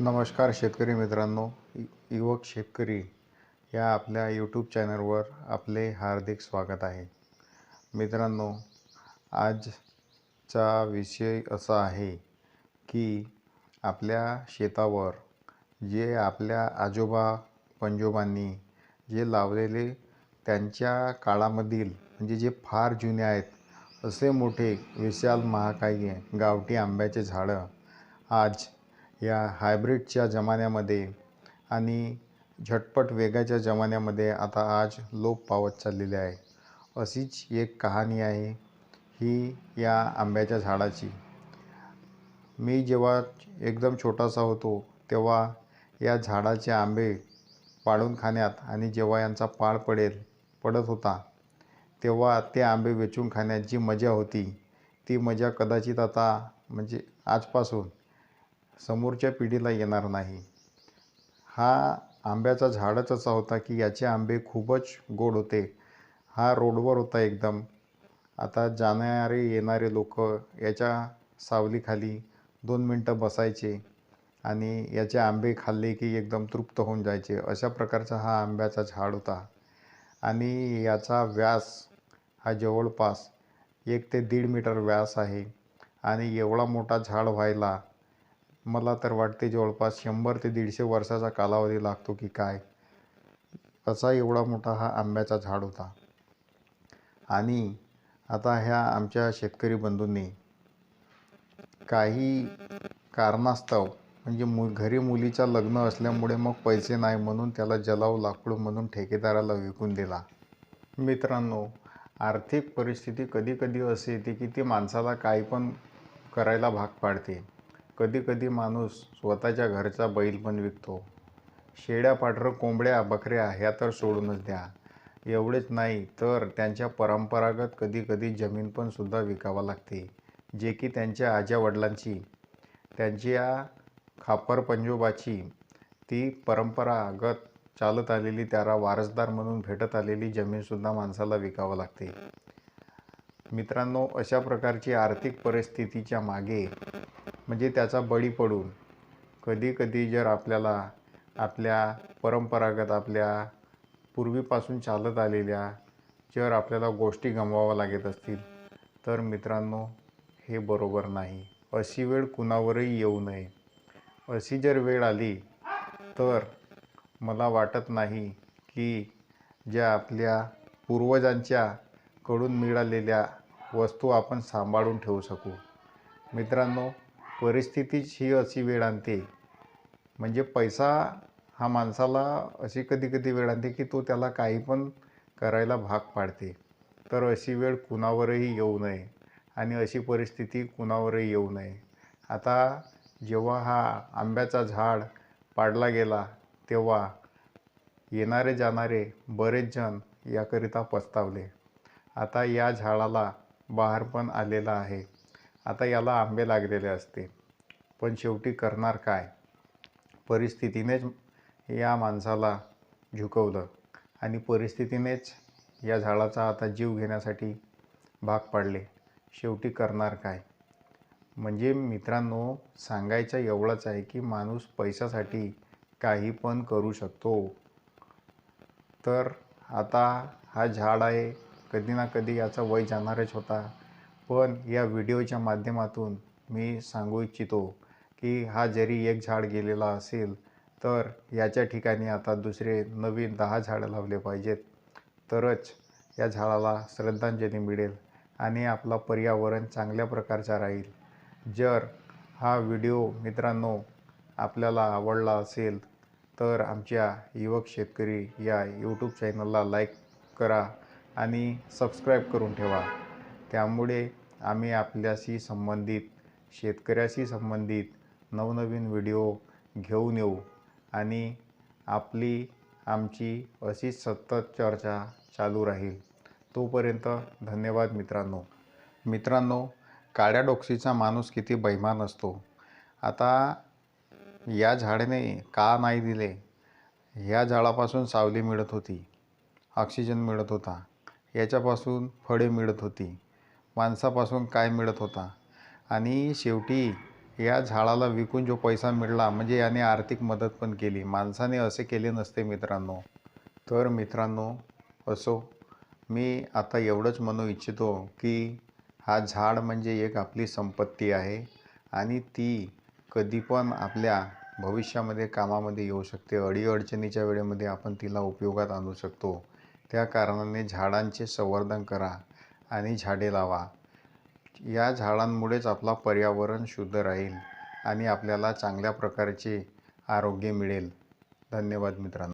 नमस्कार शेतकरी मित्रांनो युवक शेतकरी या आपल्या यूट्यूब चॅनलवर आपले हार्दिक स्वागत आहे. मित्रांनो आजचा विषय असा आहे की आपल्या शेतावर जे आपल्या आजोबा पंजोबांनी जे लावलेले त्यांच्या काळामधील म्हणजे जे फार जुने आहेत असे मोठे विशाल महाकाय गावठी आंब्याचे झाडं आज या हायब्रिडच्या जमान्यामध्ये आणि झटपट वेगाच्या जमान्यामध्ये आता आज लोप पावत चाललेले आहे. अशीच एक कहाणी आहे ही या आंब्याच्या झाडाची. मी जेव्हा एकदम छोटासा होतो तेव्हा या झाडाचे आंबे पाडून खाण्यात आणि जेव्हा यांचा पाळ पडेल पडत होता तेव्हा ते आंबे वेचून खाण्यात जी मजा होती. ती मजा कदाचित आता म्हणजे आजपासून समोरच्या पिढीला येणार नाही. हा आंब्याचा झाडच असा होता की याचे आंबे खूपच गोड होते. हा रोडवर होता एकदम. आता जाणारे येणारे लोक याच्या सावलीखाली दोन मिनटं बसायचे आणि याचे आंबे खाल्ले की एकदम तृप्त होऊन जायचे. अशा प्रकारचा हा आंब्याचा झाड होता. आणि याचा व्यास हा जवळपास एक ते दीड मीटर व्यास आहे. आणि एवढा मोठा झाड व्हायला मला तर वाटते जवळपास शंभर ते दीडशे वर्षाचा कालावधी लागतो की काय? असा एवढा मोठा हा आंब्याचा झाड होता. आणि आता ह्या आमच्या शेतकरी बंधूंनी काही कारणास्तव म्हणजे मु घरी मुलीचं लग्न असल्यामुळे मग पैसे नाही म्हणून त्याला जलाव लाकूड म्हणून ठेकेदाराला विकून दिला. मित्रांनो आर्थिक परिस्थिती कधी कधी असे येते की ती माणसाला काही पण करायला भाग पाडते. कधीकधी माणूस स्वतःच्या घरचा बैल पण विकतो. शेळ्या पाठरं कोंबड्या बकऱ्या ह्या तर सोडूनच द्या. एवढेच नाही तर त्यांच्या परंपरागत कधीकधी जमीन पण सुद्धा विकावं लागते. जे की त्यांच्या आज्या वडिलांची. त्यांच्या खापर पंजोबाची ती परंपरागत चालत आलेली त्याला वारसदार म्हणून भेटत आलेली जमीनसुद्धा माणसाला विकावं लागते. मित्रांनो अशा प्रकारची आर्थिक परिस्थितीच्या मागे म्हणजे त्याचा बळी पडून कधी कधी जर आपल्याला आपल्या परंपरागत आपल्या पूर्वीपासून चालत आलेल्या जर आपल्याला गोष्टी गमवाव्या लागत असतील तर मित्रांनो हे बरोबर नाही. अशी वेळ कुणावरही येऊ नये. अशी जर वेळ आली तर मला वाटत नाही की ज्या आपल्या पूर्वजांच्या कडून मिळालेल्या वस्तू आपण सांभाळून ठेवू शकू. मित्रांनो परिस्थितीच ही अशी वेळ आणते. म्हणजे पैसा हा माणसाला अशी कधी कधी वेळ आणते की तो त्याला काही पण करायला भाग पाडते. तर अशी वेळ कुणावरही येऊ नये आणि अशी परिस्थिती कुणावरही येऊ नये. आता जेव्हा हा आंब्याचा झाड पाडला गेला तेव्हा येणारे जाणारे बरेच जण याकरिता पस्तावले. आता या झाडाला बहार पण आलेला आहे. आता याला आंबे लागलेले असते पण शेवटी करणार काय? परिस्थितीनेच या माणसाला झुकवलं आणि परिस्थितीनेच या झाडाचा आता जीव घेण्यासाठी भाग पाडले. शेवटी करणार काय? म्हणजे मित्रांनो सांगायचं एवढंच आहे की माणूस पैशासाठी काही पण करू शकतो. तर आता हा झाड आहे कधी ना कधी याचा वय जाणारच होता. पण या व्हिडिओच्या माध्यमातून मी सांगू इच्छितो की हा जरी एक झाड गेलेला असेल तर याच्या ठिकाणी आता दुसरे नवीन दहा झाडं लावले पाहिजेत. तरच या झाडाला श्रद्धांजली मिळेल आणि आपला पर्यावरण चांगल्या प्रकारचा राहील. जर हा व्हिडिओ मित्रांनो आपल्याला आवडला असेल तर आमच्या युवक शेतकरी या यूट्यूब चॅनलला लाईक करा आणि सबस्क्राईब करून ठेवा. त्यामुळे आम्ही आपल्याशी संबंधित शेतकऱ्याशी संबंधित नवनवीन व्हिडिओ घेऊन येऊ. आणि आपली आमची अशीच सतत चर्चा चालू राहील. तोपर्यंत धन्यवाद मित्रांनो. मित्रांनो काळ्या डोक्सीचा माणूस किती बैमान असतो. आता या झाडाने का नाही दिले? ह्या झाडापासून सावली मिळत होती. ऑक्सिजन मिळत होता. याच्यापासून फळे मिळत होती. माणसापासून काय मिळत होता? आणि शेवटी या झाडाला विकून जो पैसा मिळाला म्हणजे याने आर्थिक मदत पण केली. माणसाने असे केले नसते मित्रांनो. तर मित्रांनो असो मी आता एवढंच म्हणू इच्छितो की हा झाड म्हणजे एक आपली संपत्ती आहे आणि ती कधी पण आपल्या भविष्यामध्ये कामामध्ये येऊ शकते. अडीअडचणीच्या वेळेमध्ये आपण तिला उपयोगात आणू शकतो. त्या कारणाने झाडांचे संवर्धन करा. आणि झाडे लावा. या झाडांमुळेच आपला पर्यावरण शुद्ध राहील आणि आपल्याला चांगल्या प्रकारचे आरोग्य मिळेल. धन्यवाद मित्रांनो.